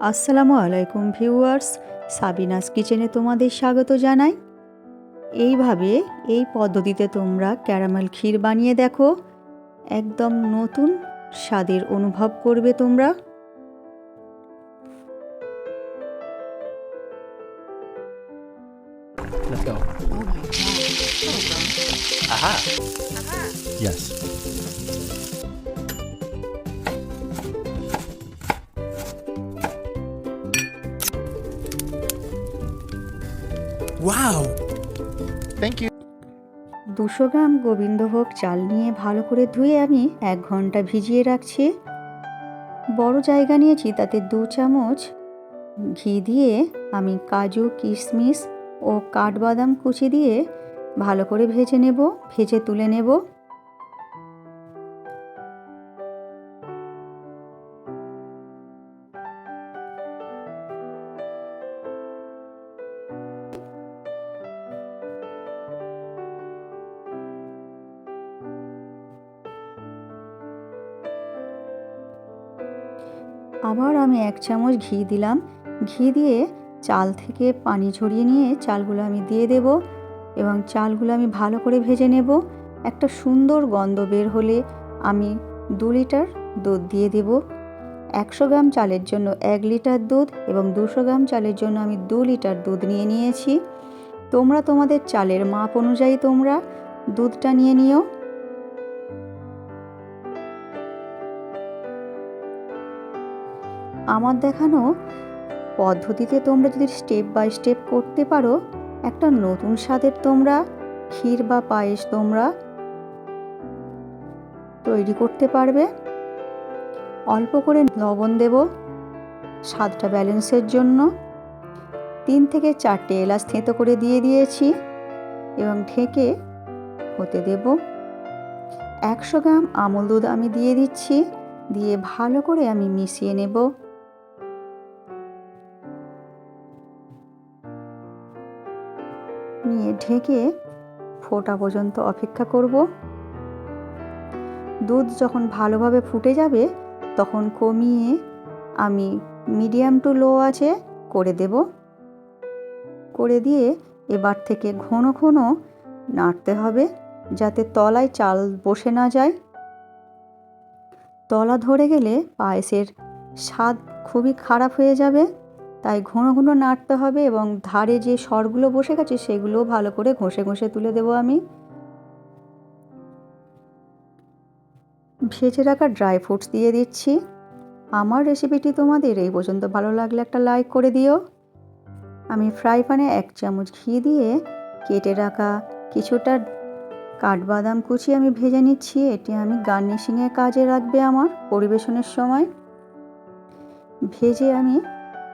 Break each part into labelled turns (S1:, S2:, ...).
S1: আসসালামু আলাইকুম viewers Sabinus কিচেনে তোমাদের স্বাগত জানাই এইভাবে এই পদ্ধতিতে তোমরা ক্যারামেল ক্ষীর বানিয়ে দেখো একদম নতুন স্বাদের অনুভব করবে তোমরা
S2: Let's go.
S3: Oh my god.
S2: Aha. Yes. Wow. Thank you
S1: দুশো গ্রাম গোবিন্দভোগ চাল নিয়ে ভালো করে ধুয়ে আমি এক ঘণ্টা ভিজিয়ে রাখছি। বড় জায়গা নিয়েছি তাতে দু চামচ ঘি দিয়ে আমি কাজু কিশমিশ ও কাঠবাদাম কুচি দিয়ে ভালো করে ভেজে নেব ভেজে তুলে নেব। আবার আমি এক চামচ ঘি দিলাম। ঘি দিয়ে চাল থেকে পানি ঝরিয়ে নিয়ে চালগুলো আমি দিয়ে দেব এবং চালগুলো আমি ভালো করে ভেজে নেব। একটা সুন্দর গন্ধ বের হলে আমি দু লিটার দুধ দিয়ে দেব। একশো গ্রাম চালের জন্য এক লিটার দুধ এবং দুশো গ্রাম চালের জন্য আমি দু লিটার দুধ নিয়ে নিয়েছি। তোমরা তোমাদের চালের মাপ অনুযায়ী তোমরা দুধটা নিয়ে নিও। আমার দেখানো পদ্ধতিতে তোমরা যদি স্টেপ বাই স্টেপ করতে পারো, একটা নতুন স্বাদের তোমরা, ক্ষীর বা পায়েস তোমরা তৈরি করতে পারবে। অল্প করে লবণ দেব স্বাদটা ব্যালেন্সের জন্য। তিন থেকে চারটে এলাচ থেঁতো করে দিয়ে দিয়েছি এবং ঢেকে হতে দেব। একশো গ্রাম আমল দুধ আমি দিয়ে দিচ্ছি, দিয়ে ভালো করে আমি মিশিয়ে নেব। নিয়ে ঢেকে ফোটা পর্যন্ত অপেক্ষা করব। দুধ যখন ভালোভাবে ফুটে যাবে, তখন কমিয়ে আমি মিডিয়াম টু লো আছে করে দেব। করে দিয়ে এবার থেকে ঘন ঘন নাড়তে হবে যাতে তলায় চাল বসে না যায়। তলা ধরে গেলে পায়েসের স্বাদ খুবই খারাপ হয়ে যাবে। তাই ঘন ঘন নাড়তে হবে এবং ধারে যে সরগুলো বসে গেছে সেগুলো ভালো করে ঘষে ঘষে তুলে দেবো আমি। ভেজে রাখা ড্রাই ফ্রুটস দিয়ে দিচ্ছি। আমার রেসিপিটি তোমাদের এই পর্যন্ত ভালো লাগলে একটা লাইক করে দিও। আমি ফ্রাই প্যানে এক চামচ ঘি দিয়ে কেটে রাখা কিছুটা কাঠবাদাম কুচি আমি ভেজে নিচ্ছি। এটি আমি গার্নিশিংয়ের কাজে রাখবে আমার পরিবেশনের সময়। ভেজে আমি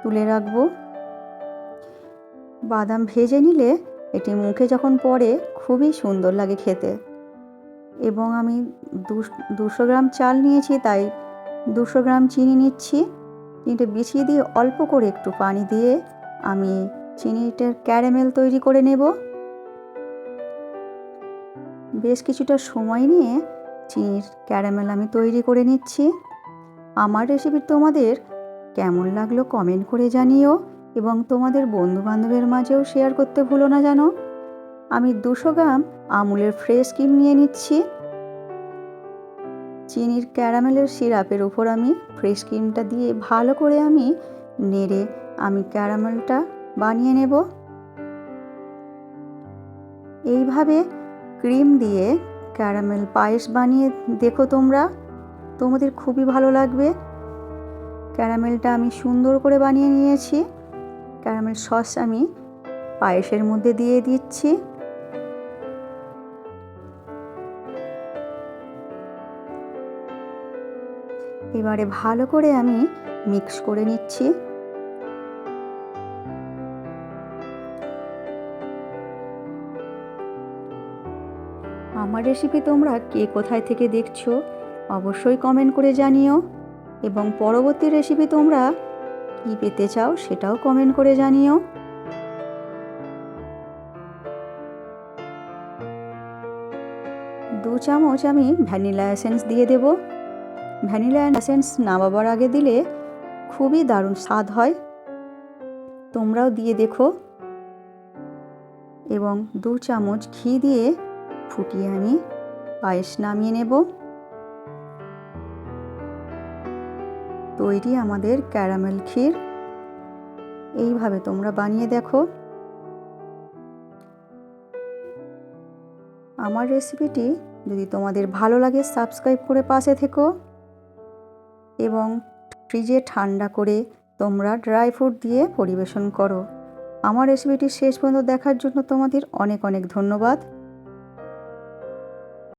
S1: তুলে রাখব। বাদাম ভেজে নিলে এটি মুখে যখন পড়ে খুবই সুন্দর লাগে খেতে। এবং আমি দুশো গ্রাম চাল নিয়েছি, তাই দুশো গ্রাম চিনি নিচ্ছি। চিনিটা বিছিয়ে দিয়ে অল্প করে একটু পানি দিয়ে আমি চিনিটার ক্যারামেল তৈরি করে নেব। বেশ কিছুটা সময় নিয়ে চিনির ক্যারামেল আমি তৈরি করে নিচ্ছি। আমার রেসিপি তোমাদের কেমন লাগল কমেন্ট করে জানিও এবং তোমাদের বন্ধু বান্ধবের মাঝেও শেয়ার করতে ভুলো না জানো? আমি দুশো গ্রাম আমুলের ফ্রেশ ক্রিম নিয়ে নিচ্ছি। চিনির ক্যারামেলের সিরাপের উপর আমি ফ্রেশ ক্রিমটা দিয়ে ভালো করে আমি নেড়ে আমি ক্যারামেলটা বানিয়ে নেব। এইভাবে ক্রিম দিয়ে ক্যারামেল পায়েস বানিয়ে দেখো তোমরা। তোমাদের খুবই ভালো লাগবে। ক্যারামেলটা আমি সুন্দর করে বানিয়ে নিয়েছি। ক্যারামেল সস আমি পায়েসের মধ্যে দিয়ে দিচ্ছি। এবারে ভালো করে আমি মিক্স করে নিচ্ছি। আমার রেসিপি তোমরা কে কোথায় থেকে দেখছ অবশ্যই কমেন্ট করে জানিও। এবং পরবর্তী রেসিপি তোমরা কী পেতে চাও সেটাও কমেন্ট করে জানিও। দু চামচ আমি ভ্যানিলা এসেন্স দিয়ে দেব। ভ্যানিলা এসেন্স নামাবার আগে দিলে খুবই দারুণ স্বাদ হয়। তোমরাও দিয়ে দেখো। এবং দু চামচ ঘি দিয়ে ফুটিয়ে আমি পায়েস নামিয়ে নেব। তৈরি আমাদের ক্যারামেল ক্ষীর। এইভাবে তোমরা বানিয়ে দেখো। আমার রেসিপিটি যদি তোমাদের ভালো লাগে, সাবস্ক্রাইব করে পাশে থেকো এবং ফ্রিজে ঠান্ডা করে তোমরা ড্রাই ফ্রুট দিয়ে পরিবেশন করো। আমার রেসিপিটি শেষ পর্যন্ত দেখার জন্য তোমাদের অনেক অনেক ধন্যবাদ।